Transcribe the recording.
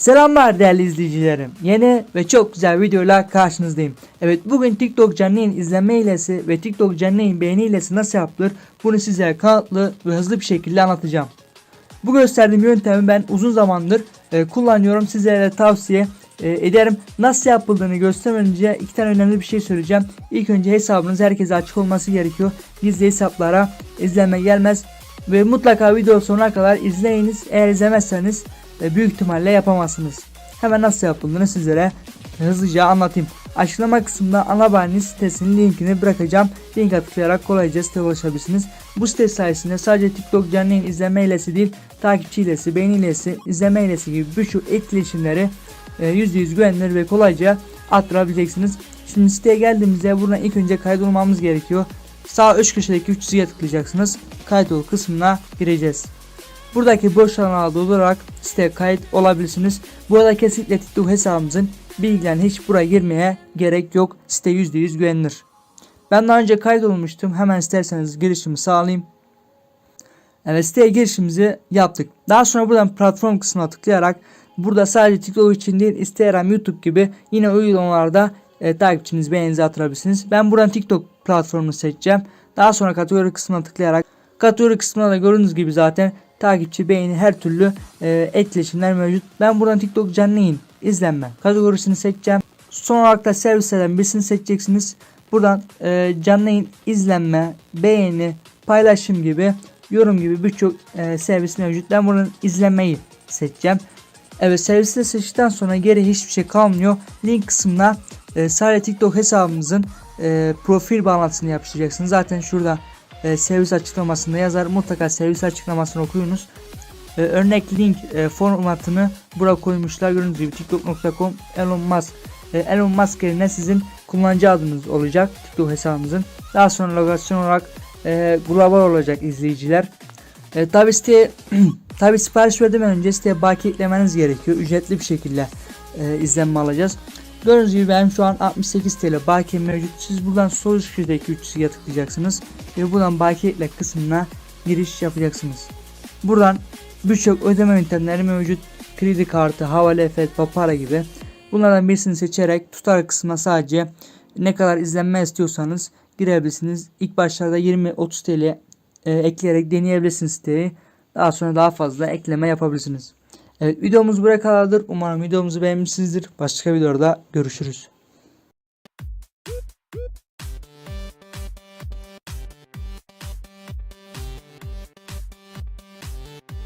Selamlar değerli izleyicilerim. Yeni ve çok güzel videoyla karşınızdayım. Evet bugün TikTok canlı yayın izlenme hilesi ve TikTok canlı yayın beğeni hilesi nasıl yapılır bunu size kanıtlı ve hızlı bir şekilde anlatacağım. Bu gösterdiğim yöntemi ben uzun zamandır e, kullanıyorum. Sizlere tavsiye e, ederim. Nasıl yapıldığını göstermeden iki tane önemli bir şey söyleyeceğim. İlk önce hesabınız herkese açık olması gerekiyor. Gizli hesaplara izlenme gelmez. Ve mutlaka video sonuna kadar izleyiniz. Eğer izlemezseniz e, büyük ihtimalle yapamazsınız. Hemen nasıl yapıldığını sizlere hızlıca anlatayım. Açıklama kısmında Anabar'ın sitesinin linkini bırakacağım. Linke tıklayarak kolayca siteye ulaşabilirsiniz. Bu site sayesinde sadece TikTok canlı izleme hilesi değil, takipçi hilesi, beğeni hilesi, izleme hilesi gibi birçok etkileşimleri e, %100 güvenilir ve kolayca arttırabileceksiniz. Şimdi siteye geldiğimizde buradan ilk önce kaydolmamız gerekiyor. Sağ üst köşedeki 3 çizgiye tıklayacaksınız. Kaydol kısmına gireceğiz. Buradaki boş alanı doldurarak siteye kayıt olabilirsiniz. Burada kesinlikle TikTok hesabımızın bilgilerini hiç buraya girmeye gerek yok. Site %100 güvenilir. Ben daha önce kaydolmuştum. Hemen isterseniz girişimi sağlayayım. Evet siteye girişimizi yaptık. Daha sonra buradan platform kısmına tıklayarak burada sadece TikTok için değil Instagram, YouTube gibi yine uygulamalarda e, takipçiniz beğeninizi atabilirsiniz. Ben buradan TikTok platformunu seçeceğim. Daha sonra kategori kısmına tıklayarak kategori kısmına da gördüğünüz gibi zaten takipçi, beğeni her türlü e, etkileşimler mevcut. Ben buradan TikTok canlı yayın izlenme kategorisini seçeceğim. Son olarak da servislerden birisini seçeceksiniz. Buradan e, canlı yayın izlenme, beğeni, paylaşım gibi yorum gibi birçok e, servis mevcut. Ben buradan izlemeyi seçeceğim. Evet servisi seçtikten sonra geri hiçbir şey kalmıyor. Link kısmına e, sadece TikTok hesabımızın e, profil bağlantısını yapıştıracaksınız. Zaten şurada e, servis açıklamasında yazar. Mutlaka servis açıklamasını okuyunuz. E, örnek link e, formatını buraya koymuşlar. Gördüğünüz gibi tiktok.com Elon Musk e, Elon Musk yerine sizin kullanıcı adınız olacak TikTok hesabınızın. Daha sonra lokasyon olarak e, global olacak izleyiciler. E, tabi siteye tabi sipariş vermeden önce siteye baki eklemeniz gerekiyor. Ücretli bir şekilde e, izlenme alacağız. Gördüğünüz gibi benim şu an 68 TL baki mevcut. Siz buradan sol üst köşedeki 3 çizgiye tıklayacaksınız. Ve buradan baki ekle kısmına giriş yapacaksınız. Buradan birçok ödeme yöntemleri mevcut. Kredi kartı, havale efekt, papara gibi. Bunlardan birisini seçerek tutar kısmına sadece ne kadar izlenme istiyorsanız girebilirsiniz. İlk başlarda 20-30 TL e, ekleyerek deneyebilirsiniz siteyi. Daha sonra daha fazla ekleme yapabilirsiniz. Evet videomuz buraya kadardır. Umarım videomuzu beğenmişsinizdir. Başka videoda görüşürüz.